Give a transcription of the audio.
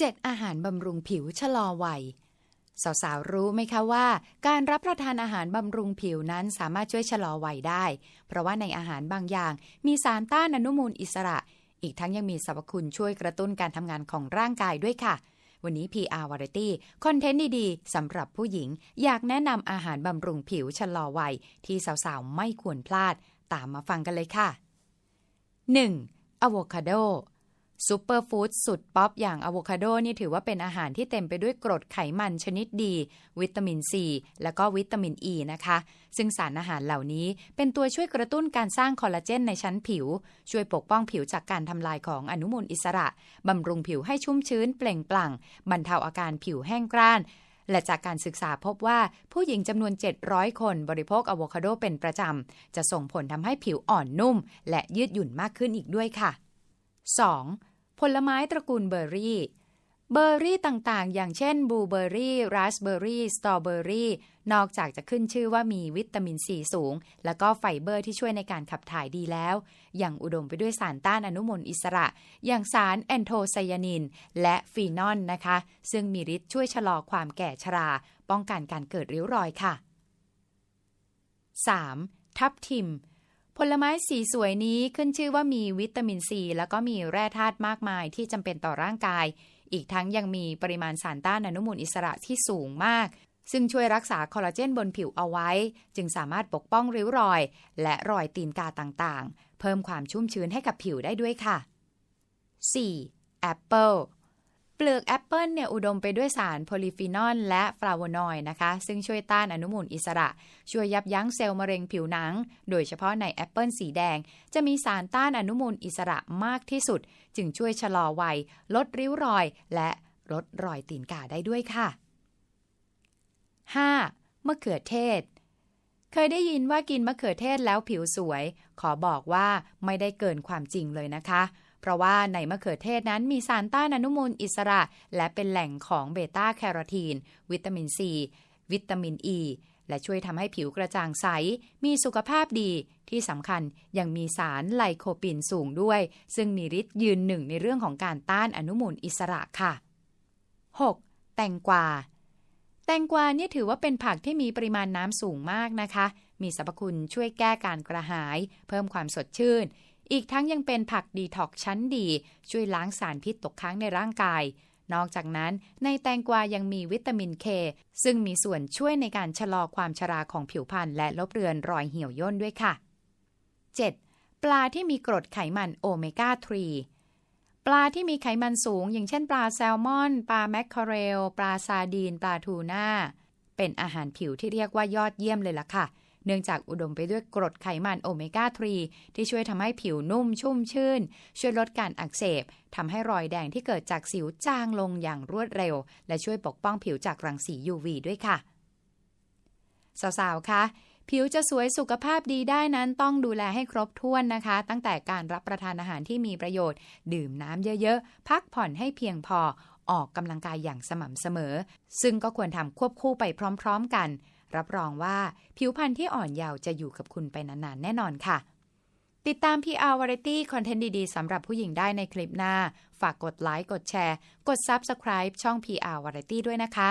7 อาหารบำรุงผิวชะลอวัยสาวๆรู้ไหมคะว่า การรับประทานอาหารบำรุงผิวนั้นสามารถช่วยชะลอวัยได้ เพราะว่าในอาหารบางอย่าง มีสารต้านอนุมูลอิสระ อีกทั้งยังมีสรรพคุณช่วยกระตุ้นการทำงานของร่างกายด้วยค่ะ วันนี้ PR Variety คอนเทนต์ดีๆสำหรับผู้หญิง อยากแนะนำอาหารบำรุงผิวชะลอวัย ที่สาวๆไม่ควรพลาด ตามมาฟังกันเลยค่ะ 1. อะโวคาโด ซูเปอร์ฟู้ดสุดป๊อปอย่างอะโวคาโดนี่ถือว่าเป็นอาหารที่เต็มไปด้วยกรดไขมันชนิดดี วิตามินซีและก็วิตามินอ e ีนะคะ ซึ่งสารอาหารเหล่านี้เป็นตัวช่วยกระตุ้นการสร้างคอลลาเจนในชั้นผิว ช่วยปกป้องผิวจากการทำลายของอนุมูลอิสระ บำรุงผิวให้ชุ่มชื้นเปล่งปลั่ง บรรเทาอาการผิวแห้งกร้านและจากการศึกษาพบว่าผู้หญิงจำนวน 700 คนบริโภคอะโวคาโดเป็นประจำ จะส่งผลทำให้ผิวอ่อนนุ่ม และยืดหยุ่นมากขึ้นอีกด้วยค่ะ 2. ผลไม้ตระกูลเบอร์รี่ เบอร์รี่ต่างๆ อย่างเช่นบลูเบอร์รี่ ราสเบอร์รี่ สตรอเบอร์รี่ นอกจากจะขึ้นชื่อว่ามีวิตามินซีสูง แล้วก็ไฟเบอร์ที่ช่วยในการขับถ่ายดีแล้ว ยังอุดมไปด้วยสารต้านอนุมูลอิสระ อย่างสารแอนโทไซยานิน และฟีนอลนะคะ ซึ่งมีฤทธิ์ช่วยชะลอความแก่ชรา ป้องกันการเกิดริ้วรอยค่ะ 3. ทับทิม ผลไม้สีสวยนี้ขึ้นชื่อว่ามีวิตามินซีแล้วก็มีแร่ธาตุมากมายที่จำเป็นต่อร่างกาย อีกทั้งยังมีปริมาณสารต้านอนุมูลอิสระที่สูงมาก ซึ่งช่วยรักษาคอลลาเจนบนผิวเอาไว้ จึงสามารถปกป้องริ้วรอย และรอยตีนกาต่างๆ เพิ่มความชุ่มชื้นให้กับผิวได้ด้วยค่ะ 4. แอปเปิล เปลือกแอปเปิลเนี่ยอุดมไปด้วยสารโพลีฟีนอลและฟลาโวนอยด์นะคะ ซึ่งช่วยต้านอนุมูลอิสระ ช่วยยับยั้งเซลล์มะเร็งผิวหนัง โดยเฉพาะในแอปเปิลสีแดง จะมีสารต้านอนุมูลอิสระมากที่สุด จึงช่วยชะลอวัย ลดริ้วรอย และลดรอยตีนกาได้ด้วยค่ะ 5. มะเขือเทศ เคยได้ยินว่ากินมะเขือเทศแล้วผิวสวย ขอบอกว่าไม่ได้เกินความจริงเลยนะคะ เพราะว่าในมะเขือเทศนั้นมีสารต้านอนุมูลอิสระ และเป็นแหล่งของเบต้าแคโรทีน วิตามินซี วิตามินอ e, ีและช่วยทำให้ผิวกระจ่างใส มีสุขภาพดี ที่สำคัญยังมีสารไลโคปินสูงด้วย ซึ่งมีฤทธิ์ยืนหนึ่งในเรื่องของการต้านอนุมูลอิสระค่ะ 6. แตงกวา แตงกวาเนี่ยถือว่าเป็นผักที่มีปริมาณน้ำสูงมากนะคะ มีสรรพคุณช่วยแก้การกระหาย เพิ่มความสดชื่น อีกทั้งยังเป็นผักดีท็อกชั้นดี ช่วยล้างสารพิษตกค้างในร่างกาย นอกจากนั้น ในแตงกวายังมีวิตามินเคซึ่งมีส่วนช่วยในการชะลอความชราของผิวพรรณและลบเลือนรอยเหี่ยวย่นด้วยค่ะ 7. ปลาที่มีกรดไขมันโอเมก้า 3ปลาที่มีไขมันสูง อย่างเช่นปลาแซลมอน ปลาแมคคาเรล ปลาซาดีน ปลาทูน่า เป็นอาหารผิวที่เรียกว่ายอดเยี่ยมเลยล่ะค่ะ เนื่องจากอุดมไปด้วยกรดไขมันโอเมก้า 3 ที่ช่วยทำให้ผิวนุ่มชุ่มชื่น ช่วยลดการอักเสบทำให้รอยแดงที่เกิดจากสิวจางลงอย่างรวดเร็ว และช่วยปกป้องผิวจากรังสี UV ด้วยค่ะ สาวๆ คะผิวจะสวยสุขภาพดีได้นั้นต้องดูแลให้ครบถ้วนนะคะ ตั้งแต่การรับประทานอาหารที่มีประโยชน์ ดื่มน้ำเยอะๆ พักผ่อนให้เพียงพอออกกำลังกายอย่างสม่ำเสมอ ซึ่งก็ควรทำควบคู่ไปพร้อม ๆ กัน รับรองว่าผิวพรรณที่อ่อนเยาว์จะอยู่กับคุณไปนานๆ แน่นอนค่ะ ติดตาม PR Variety คอนเทนต์ดีๆสำหรับผู้หญิงได้ในคลิปหน้า ฝากกดไลค์ กดแชร์ กด Subscribe ช่อง PR Variety ด้วยนะคะ